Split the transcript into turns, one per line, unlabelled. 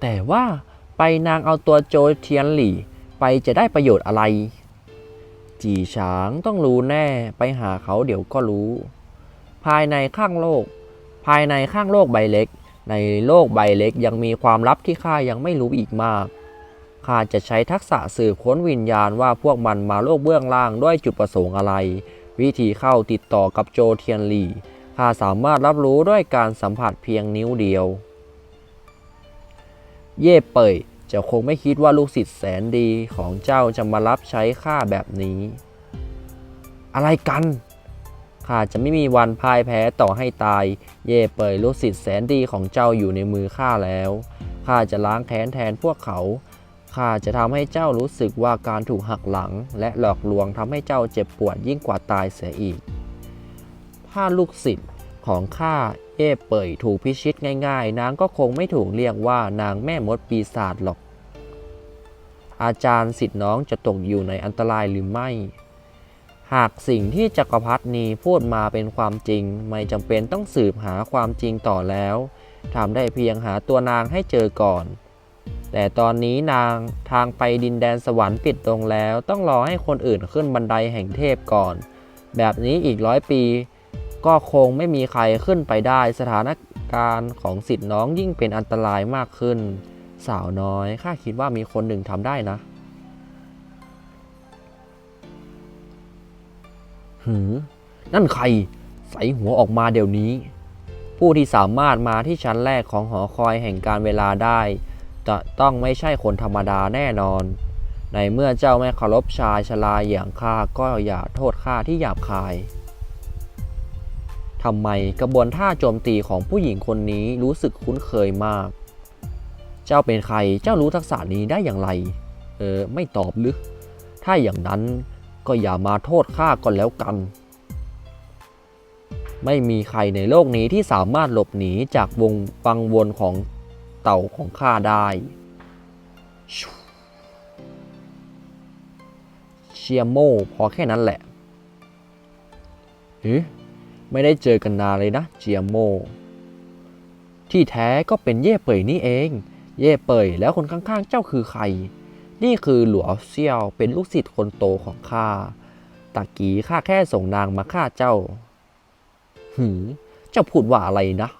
แต่ว่าไปนางเอาตัวโจเทียนหลี่ไปจะได้ประโยชน์อะไร จีชางต้องรู้แน่ไปหาเขาเดี๋ยวก็รู้ ภายในข้างโลก ภายในข้างโลกใบเล็ก ในโลกใบเล็กยังมีความลับที่ข้ายังไม่รู้อีกมากข้าจะใช้ทักษะสืบค้นวิญญาณว่าพวกมันมาโลกเบื้องล่างด้วยจุดประสงค์อะไร วิธีเข้าติดต่อกับโจเทียนหลี่ข้าสามารถรับรู้ด้วยการสัมผัสเพียงนิ้วเดียว เย่เป่ยจะคงไม่คิดว่าลูกศิษย์แสนดีของเจ้าจะมารับใช้ข้าแบบนี้ อะไรกันข้าจะไม่มีวันพ่ายแพ้ต่อให้ตาย เย่เป่ยลูกศิษย์แสนดีของเจ้าอยู่ในมือข้าแล้วข้าจะล้างแค้นแทนพวกเขาข้าจะทำให้เจ้ารู้สึกว่าการถูกหักหลัง และหลอกลวงทำให้เจ้าเจ็บปวดยิ่งกว่าตายเสียอีก ถ้าลูกศิษย์ของข้า เย่เป่ยถูกพิชิตง่ายๆ นางก็คงไม่ถูกเรียกว่านางแม่มดปีศาจหรอก อาจารย์สิทธิ์น้องจะตกอยู่ในอันตรายหรือไม่ หากสิ่งที่จักรพรรดินีพูดมาเป็นความจริง ไม่จำเป็นต้องสืบหาความจริงต่อแล้วทำได้เพียงหาตัวนางให้เจอก่อน แต่ตอนนี้นางทางไปดินแดนสวรรค์ปิดลงแล้ว ต้องรอให้คนอื่นขึ้นบันไดแห่งเทพก่อน แบบนี้อีกร้อยปี ก็คงไม่มีใครขึ้นไปได้สถานการณ์ของสิทธิ์น้องยิ่งเป็นอันตรายมากขึ้น สาวน้อยข้าคิดว่ามีคนหนึ่งทำได้นะหือนั่นใคร ใส่หัวออกมาเดี๋ยวนี้ ผู้ที่สามารถมาที่ชั้นแรกของหอคอยแห่งการเวลาได้ จะต้องไม่ใช่คนธรรมดาแน่นอน ในเมื่อเจ้าไม่เคารพชายชราอย่างข้าก็อย่าโทษข้าที่หยาบคาย ทำไมกระบวนท่าโจมตีของผู้หญิงคนนี้รู้สึกคุ้นเคยมาก เจ้าเป็นใคร เจ้ารู้ทักษะนี้ได้อย่างไร เออ ไม่ตอบหรือ ถ้าอย่างนั้นก็อย่ามาโทษข้าก่อนแล้วกัน ไม่มีใครในโลกนี้ที่สามารถหลบหนีจากวงวังวนของเต่าของข้าได้ เชียโมพอแค่นั้นแหละเฮ้ ไม่ได้เจอกันนานเลยนะเจียโม ที่แท้ก็เป็นเย่เป่ยนี่เอง เย่เป่ยแล้วคนข้างๆ เจ้าคือใคร นี่คือหลัวเซี่ยวเป็นลูกศิษย์คนโตของข้าตะกี้ข้าแค่ส่งนางมาฆ่าเจ้า หืมเจ้าพูดว่าอะไรนะ